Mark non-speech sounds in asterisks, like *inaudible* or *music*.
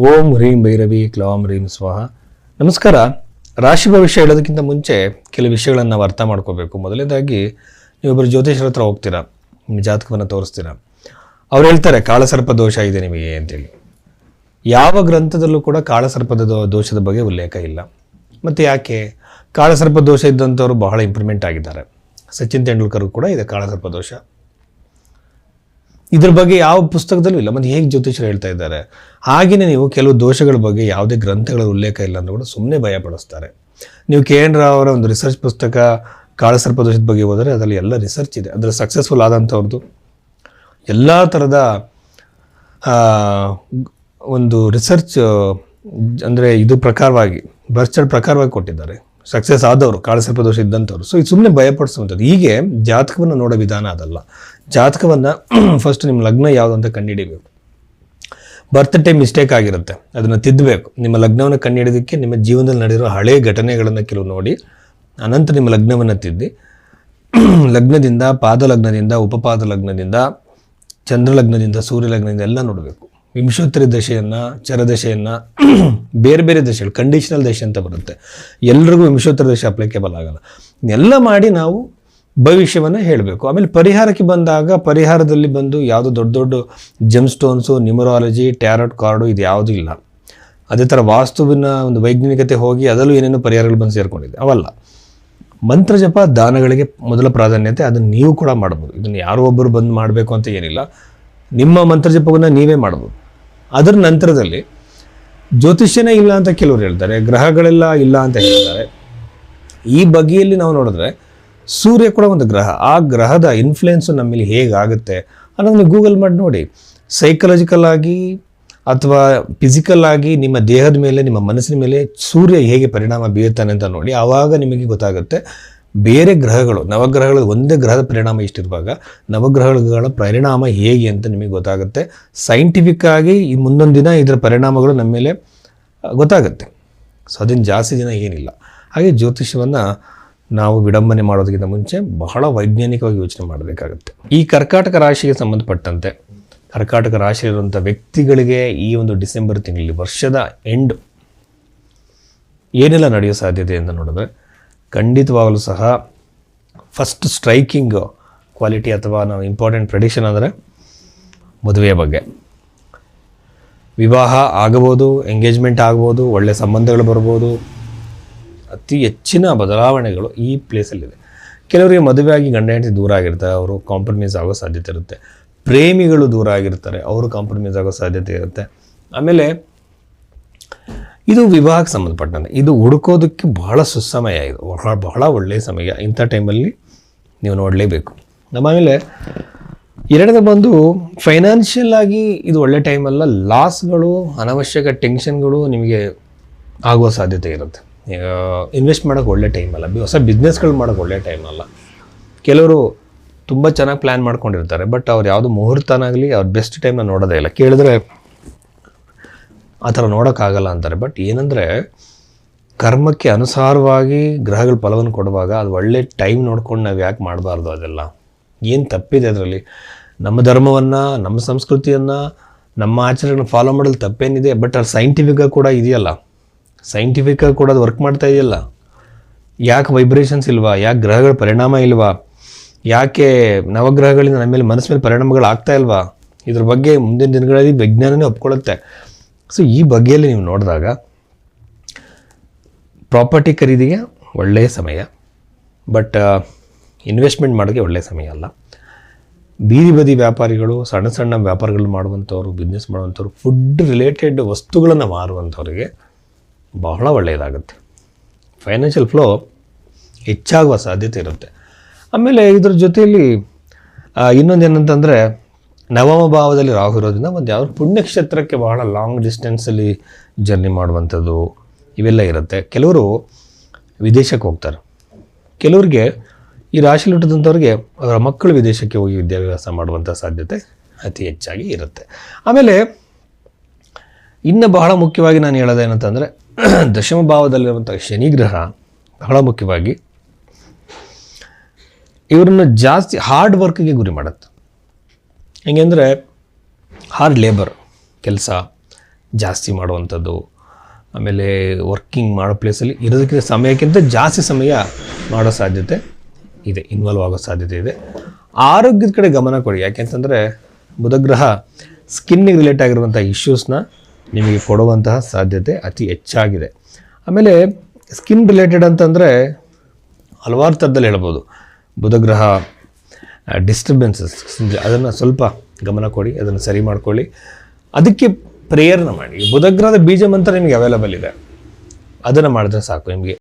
ಓಂ ಹ್ರೀಂ ಭೈರವಿ ಕ್ಲಾಂ ಹ್ರೀಂ ಸ್ವಾಹ. ನಮಸ್ಕಾರ. ರಾಶಿ ಭವಿಷ್ಯ ಹೇಳೋದಕ್ಕಿಂತ ಮುಂಚೆ ಕೆಲವು ವಿಷಯಗಳನ್ನು ನಾವು ಅರ್ಥ ಮಾಡ್ಕೋಬೇಕು. ಮೊದಲನೇದಾಗಿ ನೀವೊಬ್ಬರು ಜ್ಯೋತಿಷರ ಹತ್ರ ಹೋಗ್ತೀರಾ? ನಿಮ್ಮ ಜಾತಕವನ್ನು ತೋರಿಸ್ತೀರಾ? ಅವ್ರು ಹೇಳ್ತಾರೆ, ಕಾಳಸರ್ಪ ದೋಷ ಇದೆ ನಿಮಗೆ ಅಂತೇಳಿ. ಯಾವ ಗ್ರಂಥದಲ್ಲೂ ಕೂಡ ಕಾಳಸರ್ಪದ ದೋಷದ ಬಗ್ಗೆ ಉಲ್ಲೇಖ ಇಲ್ಲ. ಮತ್ತು ಯಾಕೆ? ಕಾಳಸರ್ಪ ದೋಷ ಇದ್ದಂಥವ್ರು ಬಹಳ ಇಂಪ್ರೂವ್ಮೆಂಟ್ ಆಗಿದ್ದಾರೆ. ಸಚಿನ್ ತೆಂಡೂಲ್ಕರ್ ಕೂಡ ಇದೆ ಕಾಳಸರ್ಪ ದೋಷ. ಇದ್ರ ಬಗ್ಗೆ ಯಾವ ಪುಸ್ತಕದಲ್ಲೂ ಇಲ್ಲ. ಮತ್ತೆ ಹೇಗೆ ಜ್ಯೋತಿಷರು ಹೇಳ್ತಾ ಇದ್ದಾರೆ? ಹಾಗೆಯೇ ನೀವು ಕೆಲವು ದೋಷಗಳ ಬಗ್ಗೆ ಯಾವುದೇ ಗ್ರಂಥಗಳ ಉಲ್ಲೇಖ ಇಲ್ಲ ಅಂತ ಕೂಡ ಸುಮ್ಮನೆ ಭಯ ಪಡಿಸ್ತಾರೆ. ನೀವು ಕೆ. ಎನ್. ರಾವ್ ಅವರ ಒಂದು ರಿಸರ್ಚ್ ಪುಸ್ತಕ, ಕಾಳಸರ್ಪ ದೋಷದ ಬಗ್ಗೆ ಹೋದರೆ ಅದರಲ್ಲಿ ಎಲ್ಲ ರಿಸರ್ಚ್ ಇದೆ. ಅದರ ಸಕ್ಸಸ್ಫುಲ್ ಆದಂಥವ್ರದ್ದು. ಎಲ್ಲ ಥರದ ಒಂದು ರಿಸರ್ಚ್ ಅಂದರೆ ಇದು ಪ್ರಕಾರವಾಗಿ ಬರ್ಚರ್ಡ್ ಪ್ರಕಾರವಾಗಿ ಕೊಟ್ಟಿದ್ದಾರೆ. ಸಕ್ಸಸ್ ಆದವರು, ಕಾಳಸರ್ಪ ದೋಷ ಇದ್ದಂಥವ್ರು. ಸೊ ಇದು ಸುಮ್ಮನೆ ಭಯಪಡಿಸುವಂಥದ್ದು ಹೀಗೆ ಜಾತಕವನ್ನು ನೋಡೋ ವಿಧಾನ ಅದಲ್ಲ. ಜಾತಕವನ್ನು ಫಸ್ಟ್ *clears throat* ನಿಮ್ಮ ಲಗ್ನ ಯಾವುದು ಅಂತ ಕಂಡುಹಿಡಿಬೇಕು. ಬರ್ತ್ ಟೈಮ್ ಮಿಸ್ಟೇಕ್ ಆಗಿರುತ್ತೆ. ಅದನ್ನು ತಿದ್ದಬೇಕು ನಿಮ್ಮ ಲಗ್ನವನ್ನು ಕಂಡುಹಿಡಿದಕ್ಕೆ ನಿಮ್ಮ ಜೀವನದಲ್ಲಿ ನಡೆದಿರೋ ಹಳೆಯ ಘಟನೆಗಳನ್ನು ಕೆಲವು ನೋಡಿ, ಅನಂತರ ನಿಮ್ಮ ಲಗ್ನವನ್ನು ತಿದ್ದಿ. *clears throat* ಲಗ್ನದಿಂದ ಪಾದ ಲಗ್ನದಿಂದ ಉಪಪಾದ ಲಗ್ನದಿಂದ ಚಂದ್ರ ಲಗ್ನದಿಂದ ಸೂರ್ಯ ಲಗ್ನದಿಂದ ಎಲ್ಲ ನೋಡಬೇಕು. ವಿಂಶೋತ್ತರಿ ದಶೆಯನ್ನು ಚರದಶೆಯನ್ನು *clears throat* ಬೇರೆ ಬೇರೆ ದಶೆಗಳು ಕಂಡೀಷನಲ್ ದಶೆ ಅಂತ ಬರುತ್ತೆ. ಎಲ್ರಿಗೂ ವಿಂಶೋತ್ತರ ದಶೆ ಅಪ್ಲಿಕೇಬಲ್ ಆಗಲ್ಲ. ಎಲ್ಲ ಮಾಡಿ ನಾವು ಭವಿಷ್ಯವನ್ನು ಹೇಳಬೇಕು. ಆಮೇಲೆ ಪರಿಹಾರಕ್ಕೆ ಬಂದಾಗ ಪರಿಹಾರದಲ್ಲಿ ಬಂದು ಯಾವುದೋ ದೊಡ್ಡ ದೊಡ್ಡ gem stones numerology tarot card ಇದು ಯಾವುದೂ ಇಲ್ಲ. ಅದೇ ಥರ ವಾಸ್ತುವಿನ ಒಂದು ವೈಜ್ಞಾನಿಕತೆ ಹೋಗಿ ಅದರಲ್ಲೂ ಏನೇನು ಪರಿಹಾರಗಳು ಬಂದು ಸೇರ್ಕೊಂಡಿದೆ. ಅವಲ್ಲ. ಮಂತ್ರ ಜಪ, ದಾನಗಳಿಗೆ ಮೊದಲ ಪ್ರಾಧಾನ್ಯತೆ ಅದನ್ನು ನೀವು ಕೂಡ ಮಾಡ್ಬೋದು ಇದನ್ನು ಯಾರೋ ಒಬ್ಬರು ಬಂದು ಮಾಡಬೇಕು ಅಂತ ಏನಿಲ್ಲ. ನಿಮ್ಮ ಮಂತ್ರ ಜಪವನ್ನು ನೀವೇ ಮಾಡ್ಬೋದು ಅದರ ನಂತರದಲ್ಲಿ ಜ್ಯೋತಿಷ್ಯನೇ ಇಲ್ಲ ಅಂತ ಕೆಲವರು ಹೇಳ್ತಾರೆ. ಗ್ರಹಗಳೆಲ್ಲ ಇಲ್ಲ ಅಂತ ಹೇಳ್ತಾರೆ ಈ ಬಗೆಯಲ್ಲಿ ನಾವು ನೋಡಿದ್ರೆ ಸೂರ್ಯ ಕೂಡ ಒಂದು ಗ್ರಹ. ಆ ಗ್ರಹದ ಇನ್ಫ್ಲುಯೆನ್ಸು ನಮ್ಮಲ್ಲಿ ಮೇಲೆ ಹೇಗಾಗುತ್ತೆ ಅನ್ನೋದನ್ನ ಗೂಗಲ್ ಮಾಡಿ ನೋಡಿ. ಸೈಕಲಾಜಿಕಲ್ ಆಗಿ ಅಥವಾ ಫಿಸಿಕಲ್ ಆಗಿ ನಿಮ್ಮ ದೇಹದ ಮೇಲೆ, ನಿಮ್ಮ ಮನಸ್ಸಿನ ಮೇಲೆ ಸೂರ್ಯ ಹೇಗೆ ಪರಿಣಾಮ ಬೀರ್ತಾನೆ ಅಂತ ನೋಡಿ, ಆವಾಗ ನಿಮಗೆ ಗೊತ್ತಾಗುತ್ತೆ ಬೇರೆ ಗ್ರಹಗಳು, ನವಗ್ರಹಗಳು ಒಂದೇ ಗ್ರಹದ ಪರಿಣಾಮ ಇಷ್ಟಿರುವಾಗ ನವಗ್ರಹಗಳ ಪರಿಣಾಮ ಹೇಗೆ ಅಂತ ನಿಮಗೆ ಗೊತ್ತಾಗುತ್ತೆ. ಸೈಂಟಿಫಿಕ್ ಆಗಿ ಈ ಮುಂದೊಂದು ದಿನ ಇದರ ಪರಿಣಾಮಗಳು ನಮ್ಮ ಮೇಲೆ ಗೊತ್ತಾಗುತ್ತೆ. ಸೊ ಅದನ್ನು ಜಾಸ್ತಿ ದಿನ ಏನಿಲ್ಲ. ಹಾಗೆ ಜ್ಯೋತಿಷ್ಯವನ್ನು ನಾವು ವಿಡಂಬನೆ ಮಾಡೋದಕ್ಕಿಂತ ಮುಂಚೆ ಬಹಳ ವೈಜ್ಞಾನಿಕವಾಗಿ ಯೋಚನೆ ಮಾಡಬೇಕಾಗುತ್ತೆ. ಈ ಕರ್ಕಾಟಕ ರಾಶಿಗೆ ಸಂಬಂಧಪಟ್ಟಂತೆ, ಕರ್ಕಾಟಕ ರಾಶಿಯಲ್ಲಿರುವಂಥ ವ್ಯಕ್ತಿಗಳಿಗೆ ಈ ಒಂದು ಡಿಸೆಂಬರ್ ತಿಂಗಳಲ್ಲಿ ವರ್ಷದ ಎಂಡ್ ಏನೆಲ್ಲ ನಡೆಯೋ ಸಾಧ್ಯತೆ ಅಂತ ನೋಡಿದ್ರೆ, ಖಂಡಿತವಾಗಲೂ ಸಹ ಫಸ್ಟ್ ಸ್ಟ್ರೈಕಿಂಗ್ ಕ್ವಾಲಿಟಿ ಅಥವಾ ನಾವು ಇಂಪಾರ್ಟೆಂಟ್ ಪ್ರೆಡಿಕ್ಷನ್ ಅಂದರೆ ಮದುವೆಯ ಬಗ್ಗೆ. ವಿವಾಹ ಆಗಬಹುದು ಎಂಗೇಜ್ಮೆಂಟ್ ಆಗ್ಬೋದು ಒಳ್ಳೆಯ ಸಂಬಂಧಗಳು ಬರ್ಬೋದು ಅತಿ ಹೆಚ್ಚಿನ ಬದಲಾವಣೆಗಳು ಈ ಪ್ಲೇಸಲ್ಲಿದೆ. ಕೆಲವರಿಗೆ ಮದುವೆ ಆಗಿ ಗಂಡ ಹೆಂಡತಿ ದೂರ ಆಗಿರ್ತಾರೆ, ಅವರು ಕಾಂಪ್ರಮೈಸ್ ಆಗೋ ಸಾಧ್ಯತೆ ಇರುತ್ತೆ. ಪ್ರೇಮಿಗಳು ದೂರ ಆಗಿರ್ತಾರೆ, ಅವರು ಕಾಂಪ್ರಮೈಸ್ ಆಗೋ ಸಾಧ್ಯತೆ ಇರುತ್ತೆ. ಆಮೇಲೆ ಇದು ವಿವಾಹಕ್ಕೆ ಸಂಬಂಧಪಟ್ಟಂತೆ, ಇದು ಹುಡುಕೋದಕ್ಕೆ ಬಹಳ ಸುಸಮಯ ಇದು, ಬಹಳ ಬಹಳ ಒಳ್ಳೆಯ ಸಮಯ. ಇಂಥ ಟೈಮಲ್ಲಿ ನೀವು ನೋಡಲೇಬೇಕು. ಆಮೇಲೆ ಎರಡನೇ ಬಂದು ಫೈನಾನ್ಷಿಯಲ್ ಆಗಿ ಇದು ಒಳ್ಳೆ ಟೈಮಲ್ಲ ಲಾಸ್ಗಳು ಅನವಶ್ಯಕ ಟೆನ್ಷನ್ಗಳು ನಿಮಗೆ ಆಗುವ ಸಾಧ್ಯತೆ ಇರುತ್ತೆ. ಇನ್ವೆಸ್ಟ್ ಮಾಡೋಕ್ಕೆ ಒಳ್ಳೆ ಟೈಮ್ ಅಲ್ಲ. ಹೊಸ ಬಿಸ್ನೆಸ್ಗಳು ಮಾಡೋಕ್ಕೆ ಒಳ್ಳೆ ಟೈಮ್ ಅಲ್ಲ. ಕೆಲವರು ತುಂಬ ಚೆನ್ನಾಗಿ ಪ್ಲ್ಯಾನ್ ಮಾಡ್ಕೊಂಡಿರ್ತಾರೆ ಬಟ್ ಅವ್ರು ಯಾವುದು ಮುಹೂರ್ತನಾಗಲಿ ಅವ್ರ ಬೆಸ್ಟ್ ಟೈಮ್ನ ನೋಡೋದೇ ಇಲ್ಲ. ಕೇಳಿದ್ರೆ ಆ ಥರ ನೋಡೋಕ್ಕಾಗಲ್ಲ ಅಂತಾರೆ ಬಟ್ ಏನಂದರೆ ಕರ್ಮಕ್ಕೆ ಅನುಸಾರವಾಗಿ ಗ್ರಹಗಳ ಫಲವನ್ನು ಕೊಡುವಾಗ ಅದು ಒಳ್ಳೆ ಟೈಮ್ ನೋಡ್ಕೊಂಡು ನಾವು ಯಾಕೆ ಮಾಡಬಾರ್ದು ಅದೆಲ್ಲ? ಏನು ತಪ್ಪಿದೆ ಅದರಲ್ಲಿ? ನಮ್ಮ ಧರ್ಮವನ್ನು, ನಮ್ಮ ಸಂಸ್ಕೃತಿಯನ್ನು, ನಮ್ಮ ಆಚರಣೆ ಫಾಲೋ ಮಾಡೋದು ತಪ್ಪೇನಿದೆ ಬಟ್ ಅದು ಸೈಂಟಿಫಿಕ್ಕಾಗಿ ಕೂಡ ಇದೆಯಲ್ಲ. ಸೈಂಟಿಫಿಕಾಗಿ ಕೂಡ ಅದು ವರ್ಕ್ ಮಾಡ್ತಾ ಇದೆಯಲ್ಲ? ಯಾಕೆ ವೈಬ್ರೇಷನ್ಸ್ ಇಲ್ವಾ? ಯಾಕೆ ಗ್ರಹಗಳ ಪರಿಣಾಮ ಇಲ್ವಾ? ಯಾಕೆ ನವಗ್ರಹಗಳಿಂದ ನಮ್ಮ ಮೇಲೆ ಮನಸ್ಸು ಮೇಲೆ ಪರಿಣಾಮಗಳು ಆಗ್ತಾ ಇಲ್ವಾ? ಇದ್ರ ಬಗ್ಗೆ ಮುಂದಿನ ದಿನಗಳಲ್ಲಿ ವಿಜ್ಞಾನನೇ ಒಪ್ಕೊಳ್ಳುತ್ತೆ. ಸೊ ಈ ಬಗೆಯಲ್ಲಿ ನೀವು ನೋಡಿದಾಗ ಪ್ರಾಪರ್ಟಿ ಖರೀದಿಗೆ ಒಳ್ಳೆಯ ಸಮಯ ಬಟ್ ಇನ್ವೆಸ್ಟ್ಮೆಂಟ್ ಮಾಡೋಕ್ಕೆ ಒಳ್ಳೆಯ ಸಮಯ ಅಲ್ಲ. ಬೀದಿ ಬದಿ ವ್ಯಾಪಾರಿಗಳು, ಸಣ್ಣ ಸಣ್ಣ ವ್ಯಾಪಾರಗಳು ಮಾಡುವಂಥವ್ರು ಬಿಸ್ನೆಸ್ ಮಾಡುವಂಥವ್ರು ಫುಡ್ ರಿಲೇಟೆಡ್ ವಸ್ತುಗಳನ್ನು ಮಾರುವಂಥವ್ರಿಗೆ ಬಹಳ ಒಳ್ಳೆಯದಾಗುತ್ತೆ. ಫೈನಾನ್ಷಿಯಲ್ ಫ್ಲೋ ಹೆಚ್ಚಾಗುವ ಸಾಧ್ಯತೆ ಇರುತ್ತೆ. ಆಮೇಲೆ ಇದ್ರ ಜೊತೆಯಲ್ಲಿ ಇನ್ನೊಂದು ಏನಂತಂದರೆ, ನವಮ ಭಾವದಲ್ಲಿ ರಾಹು ಇರೋದ್ರಿಂದ ಒಂದು ಯಾವ ಪುಣ್ಯಕ್ಷೇತ್ರಕ್ಕೆ ಬಹಳ ಲಾಂಗ್ ಡಿಸ್ಟೆನ್ಸಲ್ಲಿ ಜರ್ನಿ ಮಾಡುವಂಥದ್ದು ಇವೆಲ್ಲ ಇರುತ್ತೆ. ಕೆಲವರು ವಿದೇಶಕ್ಕೆ ಹೋಗ್ತಾರೆ. ಕೆಲವರಿಗೆ ಈ ರಾಶಿಲಿ ಹುಟ್ಟಿದಂಥವ್ರಿಗೆ ಅವರ ಮಕ್ಕಳು ವಿದೇಶಕ್ಕೆ ಹೋಗಿ ವಿದ್ಯಾಭ್ಯಾಸ ಮಾಡುವಂಥ ಸಾಧ್ಯತೆ ಅತಿ ಹೆಚ್ಚಾಗಿ ಇರುತ್ತೆ. ಆಮೇಲೆ ಇನ್ನು ಬಹಳ ಮುಖ್ಯವಾಗಿ ನಾನು ಹೇಳೋದೇನಂತಂದರೆ *clears throat* ದಶಮ ಭಾವದಲ್ಲಿರುವಂಥ ಶನಿ ಗ್ರಹ ಬಹಳ ಮುಖ್ಯವಾಗಿ ಇವ್ರನ್ನ ಜಾಸ್ತಿ ಹಾರ್ಡ್ ವರ್ಕ್ಗೆ ಗುರಿ ಮಾಡುತ್ತೆ. ಹೆಂಗೆಂದರೆ ಹಾರ್ಡ್ ಲೇಬರ್ ಕೆಲಸ ಜಾಸ್ತಿ ಮಾಡುವಂಥದ್ದು, ಆಮೇಲೆ ವರ್ಕಿಂಗ್ ಮಾಡೋ ಪ್ಲೇಸಲ್ಲಿ ಇರೋದಕ್ಕಿಂತ ಸಮಯಕ್ಕಿಂತ ಜಾಸ್ತಿ ಸಮಯ ಮಾಡೋ ಸಾಧ್ಯತೆ ಇದೆ ಇನ್ವಾಲ್ವ್ ಆಗೋ ಸಾಧ್ಯತೆ ಇದೆ. ಆರೋಗ್ಯದ ಕಡೆ ಗಮನ ಕೊಡಿ ಯಾಕೆಂತಂದರೆ ಬುಧಗ್ರಹ ಸ್ಕಿನ್ನಿಗೆ ರಿಲೇಟ್ ಆಗಿರುವಂಥ ಇಶ್ಯೂಸ್ನ ನಿಮಗೆ ಕೊಡುವಂತಹ ಸಾಧ್ಯತೆ ಅತಿ ಹೆಚ್ಚಾಗಿದೆ. ಆಮೇಲೆ ಸ್ಕಿನ್ ರಿಲೇಟೆಡ್ ಅಂತಂದರೆ ಹಲವಾರು ಥರದಲ್ಲಿ ಹೇಳ್ಬೋದು. ಬುಧಗ್ರಹ ಡಿಸ್ಟರ್ಬೆನ್ಸಸ್ ಅದನ್ನು ಸ್ವಲ್ಪ ಗಮನ ಕೊಡಿ, ಅದನ್ನು ಸರಿ ಮಾಡ್ಕೊಳ್ಳಿ. ಅದಕ್ಕೆ ಪ್ರೇಯರ್ನ ಮಾಡಿ. ಬುಧಗ್ರಹದ ಬೀಜ ಮಂತ್ರ ನಿಮಗೆ ಅವೈಲಬಲ್ ಇದೆ. ಅದನ್ನು ಮಾಡಿದ್ರೆ ಸಾಕು ನಿಮಗೆ.